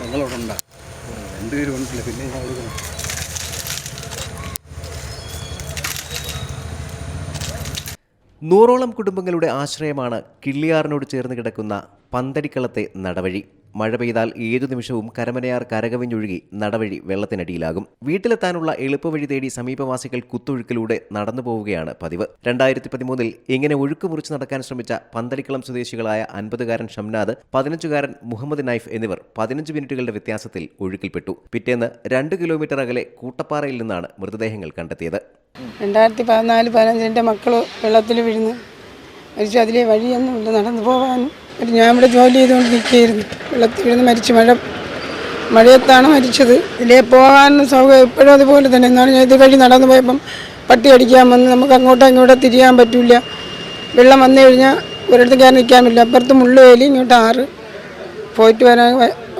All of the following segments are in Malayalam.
ഞങ്ങളവിടെ രണ്ട് രണ്ടുപേരും വന്നിട്ടില്ല പിന്നെ ഞാൻ കൊടുക്കണം നൂറോളം കുടുംബങ്ങളുടെ ആശ്രയമാണ് കിള്ളിയാറിനോട് ചേർന്ന് കിടക്കുന്ന പന്തടിക്കളത്തെ നടവഴി. മഴ പെയ്താൽ ഏതു നിമിഷവും കരമനയാർ കരകവിഞ്ഞൊഴുകി നടവഴി വെള്ളത്തിനടിയിലാകും. വീട്ടിലെത്താനുള്ള എളുപ്പവഴി തേടി സമീപവാസികൾ കുത്തൊഴുക്കിലൂടെ നടന്നു പോവുകയാണ് പതിവ്. രണ്ടായിരത്തി പതിമൂന്നിൽ ഇങ്ങനെ ഒഴുക്ക് മുറിച്ച് നടക്കാൻ ശ്രമിച്ച പന്തളിക്കളം സ്വദേശികളായ അൻപതുകാരൻ ഷംനാദ് പതിനഞ്ചുകാരൻ മുഹമ്മദ് നൈഫ് എന്നിവർ പതിനഞ്ച് മിനിറ്റുകളുടെ വ്യത്യാസത്തിൽ ഒഴുക്കിൽപ്പെട്ടു. പിറ്റേന്ന് രണ്ട് കിലോമീറ്റർ അകലെ കൂട്ടപ്പാറയിൽ നിന്നാണ് മൃതദേഹങ്ങൾ കണ്ടെത്തിയത്. രണ്ടായിരത്തി പതിനാല് പതിനഞ്ച് എന്റെ മക്കൾ വെള്ളത്തിൽ വീഴുന്നു. മരിച്ചു. അതിലെ വഴിയൊന്നുമില്ല. നടന്നു പോകാനും ഒരു ഞാൻ ഇവിടെ ജോലി ചെയ്തുകൊണ്ട് നിൽക്കുകയായിരുന്നു വെള്ളത്തിൽ വീഴുന്ന മരിച്ചു. മഴ മഴയത്താണ് മരിച്ചത്. ഇതിലേ പോകാനും സൗകര്യം ഇപ്പോഴും അതുപോലെ തന്നെ. എന്നാണ് ഞാൻ ഇത് വഴി നടന്നു പോയപ്പം പട്ടി അടിക്കാൻ വന്ന് നമുക്ക് അങ്ങോട്ടോ ഇങ്ങോട്ടോ തിരിയാൻ പറ്റില്ല വെള്ളം വന്നു കഴിഞ്ഞാൽ ഒരിടത്ത് കയറി നിൽക്കാൻ പറ്റില്ല. അപ്പുറത്ത് മുള്ളുവേലി ഇങ്ങോട്ട് ആറ്. പോയിട്ട് വരാൻ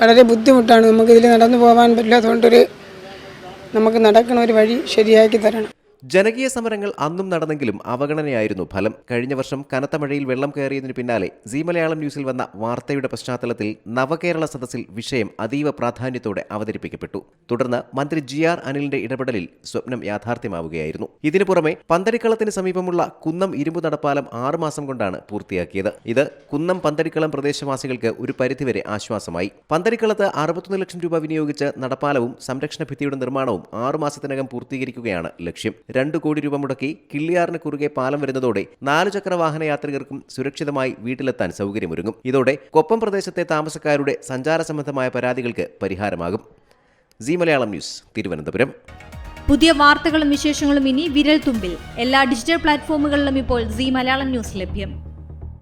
വളരെ ബുദ്ധിമുട്ടാണ്. നമുക്കിതിൽ നടന്നു പോകാൻ പറ്റില്ല. അതുകൊണ്ടൊരു നമുക്ക് നടക്കണ ഒരു വഴി ശരിയാക്കി തരണം. ജനകീയ സമരങ്ങൾ അന്നും നടന്നെങ്കിലും അവഗണനയായിരുന്നു ഫലം. കഴിഞ്ഞ വർഷം കനത്ത മഴയിൽ വെള്ളം കയറിയതിനു പിന്നാലെ സി മലയാളം ന്യൂസിൽ വന്ന വാർത്തയുടെ പശ്ചാത്തലത്തിൽ നവകേരള സദസ്സിൽ വിഷയം അതീവ പ്രാധാന്യത്തോടെ അവതരിപ്പിക്കപ്പെട്ടു. തുടർന്ന് മന്ത്രി ജി ആർ അനിലിന്റെ ഇടപെടലിൽ സ്വപ്നം യാഥാർത്ഥ്യമാവുകയായിരുന്നു. ഇതിനു പുറമെ പന്തടിക്കളത്തിന് സമീപമുള്ള കുന്നം ഇരുമ്പു നടപ്പാലം ആറുമാസം കൊണ്ടാണ് പൂർത്തിയാക്കിയത്. ഇത് കുന്നം പന്തരിക്കളം പ്രദേശവാസികൾക്ക് ഒരു പരിധിവരെ ആശ്വാസമായി. പന്തടിക്കളത്ത് അറുപത്തൊന്ന് ലക്ഷം രൂപ വിനിയോഗിച്ച് നടപ്പാലവും സംരക്ഷണ ഭിത്തിയുടെ നിർമ്മാണവും ആറുമാസത്തിനകം പൂർത്തീകരിക്കുകയാണ് ലക്ഷ്യം. രണ്ടു കോടി രൂപ മുടക്കി കിള്ളിയാറിന് കുറുകെ പാലം വരുന്നതോടെ നാലുചക്ര വാഹന യാത്രികർക്കും സുരക്ഷിതമായി വീട്ടിലെത്താൻ സൗകര്യമൊരുങ്ങും. ഇതോടെ കൊപ്പം പ്രദേശത്തെ താമസക്കാരുടെ സഞ്ചാര സംബന്ധമായ പരാതികൾക്ക് പരിഹാരമാകും. C Malayalam news Thiruvananthapuram. പുതിയ വാർത്തകളും വിശേഷങ്ങളും ഇനി വിരൽ തുമ്പിൽ എല്ലാ ഡിജിറ്റൽ പ്ലാറ്റ്ഫോമുകളിലും ഇപ്പോൾ സി മലയാളം ന്യൂസ് ലഭ്യം.